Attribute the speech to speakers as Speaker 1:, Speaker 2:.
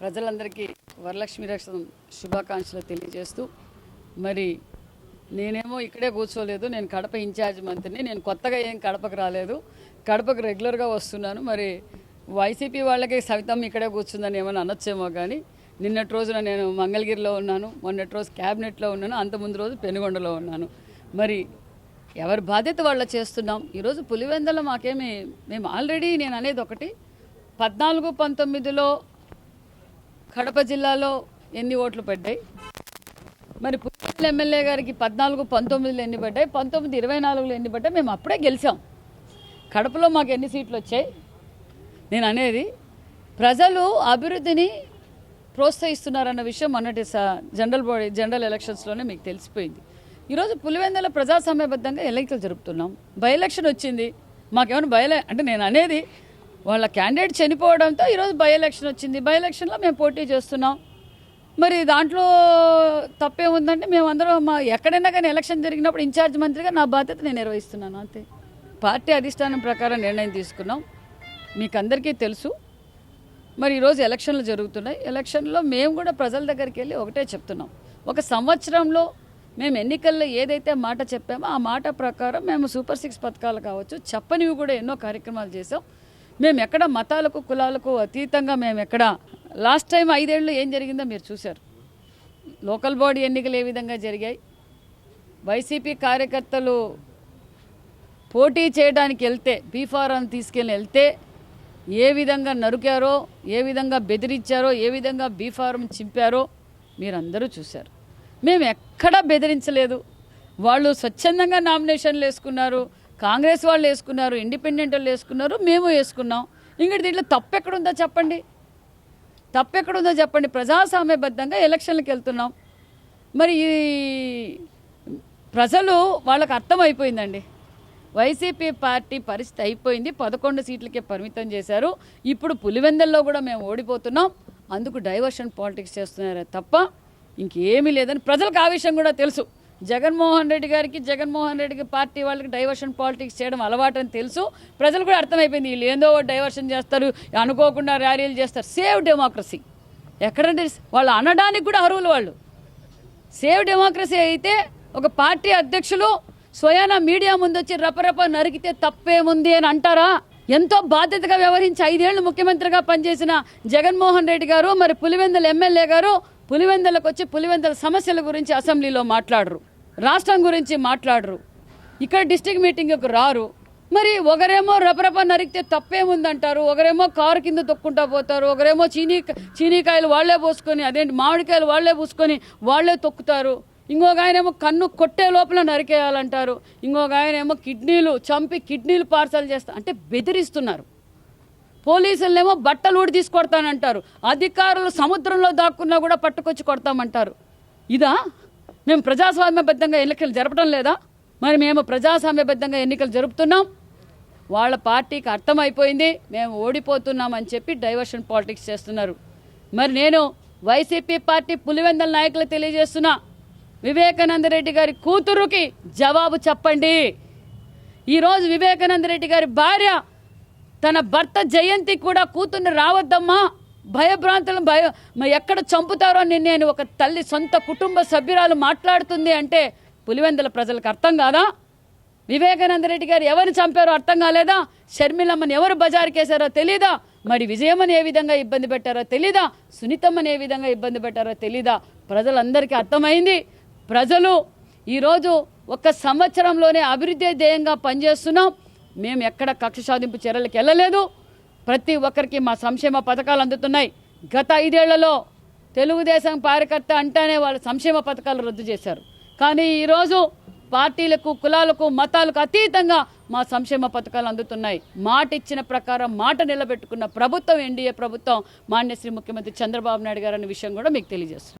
Speaker 1: ప్రజలందరికీ వరలక్ష్మి రక్షణ శుభాకాంక్షలు తెలియజేస్తూ మరి నేనేమో ఇక్కడే కూర్చోలేదు నేను కడప ఇన్ఛార్జ్ మంత్రిని నేను కొత్తగా ఏం కడపకు రాలేదు కడపకు రెగ్యులర్గా వస్తున్నాను మరి వైసీపీ వాళ్ళకి సవితం ఇక్కడే కూర్చుందని ఏమైనా అనొచ్చేమో కానీ నిన్నటి రోజున నేను మంగళగిరిలో ఉన్నాను మొన్నటి రోజు క్యాబినెట్లో ఉన్నాను అంత ముందు రోజు పెనుగొండలో ఉన్నాను. మరి ఎవరి బాధ్యత వాళ్ళ చేస్తున్నాం? ఈరోజు పులివెందల మాకేమి మేము ఆల్రెడీ నేను అనేది ఒకటి పద్నాలుగు పంతొమ్మిదిలో కడప జిల్లాలో ఎన్ని ఓట్లు పడ్డాయి? మరి పుత్తూరు ఎమ్మెల్యే గారికి పద్నాలుగు పంతొమ్మిదిలో ఎన్ని పడ్డాయి? పంతొమ్మిది ఇరవై నాలుగులో ఎన్ని పడ్డాయి? మేము అప్పుడే గెలిచాం. కడపలో మాకు ఎన్ని సీట్లు వచ్చాయి? నేను అనేది ప్రజలు అభివృద్ధిని ప్రోత్సహిస్తున్నారన్న విషయం మొన్నటి స- జనరల్ బాడీ జనరల్ ఎలక్షన్స్లోనే మీకు తెలిసిపోయింది. ఈరోజు పులివెందుల ప్రజాస్వామ్యబద్ధంగా ఎన్నికలు జరుపుతున్నాం. బై ఎలక్షన్ వచ్చింది. మాకేమైనా బై అంటే నేను అనేది వాళ్ళ క్యాండిడేట్ చనిపోవడంతో ఈరోజు బై ఎలక్షన్ వచ్చింది. బై ఎలక్షన్లో మేము పోటీ చేస్తున్నాం. మరి దాంట్లో తప్పే ఉందంటే మేమందరం మా ఎక్కడైనా కానీ ఎలక్షన్ జరిగినప్పుడు ఇన్ఛార్జ్ మంత్రిగా నా బాధ్యత నేను నిర్వహిస్తున్నాను అంతే. పార్టీ అధిష్టానం ప్రకారం నిర్ణయం తీసుకున్నాం. మీకు అందరికీ తెలుసు. మరి ఈరోజు ఎలక్షన్లు జరుగుతున్నాయి. ఎలక్షన్లో మేము కూడా ప్రజల దగ్గరికి వెళ్ళి ఒకటే చెప్తున్నాం. ఒక సంవత్సరంలో మేము ఎన్నికల్లో ఏదైతే మాట చెప్పామో ఆ మాట ప్రకారం మేము సూపర్ సిక్స్ పథకాలు కావచ్చు. చెప్పనివి కూడా ఎన్నో కార్యక్రమాలు చేసాం మేము ఎక్కడ మతాలకు కులాలకు అతీతంగా మేము ఎక్కడ లాస్ట్ టైం ఐదేళ్ళు ఏం జరిగిందో మీరు చూశారు. లోకల్ బాడీ ఎన్నికలు ఏ విధంగా జరిగాయి? వైసీపీ కార్యకర్తలు పోటీ చేయడానికి వెళ్తే బీఫారాన్ని తీసుకెళ్ళి వెళ్తే ఏ విధంగా నరికారో ఏ విధంగా బెదిరించారో ఏ విధంగా బీఫారం చింపారో మీరందరూ చూశారు. మేము ఎక్కడా బెదిరించలేదు. వాళ్ళు స్వచ్ఛందంగా నామినేషన్లు వేసుకున్నారు. కాంగ్రెస్ వాళ్ళు వేసుకున్నారు ఇండిపెండెంట్ వాళ్ళు వేసుకున్నారు మేము వేసుకున్నాం. ఇంకటి దీంట్లో తప్పు ఎక్కడుందో చెప్పండి. తప్పు ఎక్కడుందో చెప్పండి. ప్రజాస్వామ్యబద్ధంగా ఎలక్షన్లకు వెళ్తున్నాం. మరి ఈ ప్రజలు వాళ్ళకు అర్థమైపోయిందండి. వైసీపీ పార్టీ పరిస్థితి అయిపోయింది. పదకొండు సీట్లకే పరిమితం చేశారు. ఇప్పుడు పులివెందల్లో కూడా మేము ఓడిపోతున్నాం. అందుకు డైవర్షన్ పాలిటిక్స్ చేస్తున్నారే తప్ప ఇంకేమీ లేదని ప్రజలకు ఆ విషయం కూడా తెలుసు. జగన్మోహన్ రెడ్డి గారికి జగన్మోహన్ రెడ్డికి పార్టీ వాళ్ళకి డైవర్షన్ పాలిటిక్స్ చేయడం అలవాటని తెలుసు. ప్రజలు కూడా అర్థమైపోయింది వీళ్ళు ఏందో డైవర్షన్ చేస్తారు అనుకోకుండా ర్యాలీలు చేస్తారు. సేవ్ డెమోక్రసీ ఎక్కడంటే వాళ్ళు అనడానికి కూడా అర్హులు వాళ్ళు. సేవ్ డెమోక్రసీ అయితే ఒక పార్టీ అధ్యక్షులు స్వయాన మీడియా ముందు వచ్చి రపరప నరికితే తప్పేముంది అని అంటారా? ఎంతో బాధ్యతగా వ్యవహరించి ఐదేళ్ళు ముఖ్యమంత్రిగా పనిచేసిన జగన్మోహన్ రెడ్డి గారు మరి పులివెందల ఎమ్మెల్యే గారు పులివెందలకు వచ్చి పులివెందల సమస్యల గురించి అసెంబ్లీలో మాట్లాడరు. రాష్ట్రం గురించి మాట్లాడరు. ఇక్కడ డిస్టిక్ మీటింగ్కి రారు. మరి ఒకరేమో రపరప నరికితే తప్పేముందంటారు? ఒకరేమో కారు కింద తొక్కుంటా పోతారు. ఒకరేమో చీనీ చీనీకాయలు వాళ్ళే పోసుకొని అదేంటి మామిడికాయలు వాళ్ళే పూసుకొని వాళ్ళే తొక్కుతారు. ఇంకొక ఆయన ఏమో కన్ను కొట్టే లోపల నరికేయాలంటారు. ఇంకొక ఆయన ఏమో కిడ్నీలు చంపి కిడ్నీలు పార్సల్ చేస్తా అంటే బెదిరిస్తున్నారు. పోలీసులనేమో బట్టలు ఊడి తీసుకొడతానంటారు అధికారులు సముద్రంలో దాక్కున్నా కూడా పట్టుకొచ్చి కొడతామంటారు. ఇదా? మేము ప్రజాస్వామ్యబద్ధంగా ఎన్నికలు జరపడం లేదా? మరి మేము ప్రజాస్వామ్యబద్ధంగా ఎన్నికలు జరుపుతున్నాం? వాళ్ళ పార్టీకి అర్థమైపోయింది. మేము ఓడిపోతున్నాం అని చెప్పి డైవర్షన్ పాలిటిక్స్ చేస్తున్నారు. మరి నేను వైసీపీ పార్టీ పులివెందల నాయకులు తెలియజేస్తున్నా. వివేకానంద రెడ్డి గారి కూతురుకి జవాబు చెప్పండి. ఈరోజు వివేకానంద రెడ్డి గారి భార్య తన భర్త జయంతి కూడా కూతుర్ని రావద్దమ్మా. భయభ్రాంతులు భయ ఎక్కడ చంపుతారో అని ఒక తల్లి సొంత కుటుంబ సభ్యురాలు మాట్లాడుతుంది అంటే పులివెందుల ప్రజలకు అర్థం కాదా? వివేకానంద రెడ్డి గారు ఎవరు చంపారో అర్థం కాలేదా? షర్మిలమ్మని ఎవరు బజారుకేశారో తెలీదా? మరి విజయమ్మని ఏ విధంగా ఇబ్బంది పెట్టారో తెలీదా? సునీతమ్మని ఏ విధంగా ఇబ్బంది పెట్టారో తెలీదా? ప్రజలందరికీ అర్థమైంది. ప్రజలు ఈరోజు ఒక సంవత్సరంలోనే అభివృద్ధి ధ్యేయంగా పనిచేస్తున్నాం. మేము ఎక్కడ కక్ష సాధింపు చర్యలకు వెళ్ళలేదు. ప్రతి ఒక్కరికి మా సంక్షేమ పథకాలు అందుతున్నాయి. గత ఐదేళ్ళలో తెలుగుదేశం కార్యకర్త అంటేనే వాళ్ళు సంక్షేమ పథకాలు రద్దు చేశారు. కానీ ఈరోజు పార్టీలకు కులాలకు మతాలకు అతీతంగా మా సంక్షేమ పథకాలు అందుతున్నాయి. మాట ఇచ్చిన ప్రకారం మాట నిలబెట్టుకున్న ప్రభుత్వం ఎన్డీఏ ప్రభుత్వం. మాన్యశ్రీ ముఖ్యమంత్రి చంద్రబాబు నాయుడు గారు అనే విషయం కూడా మీకు తెలియజేస్తుంది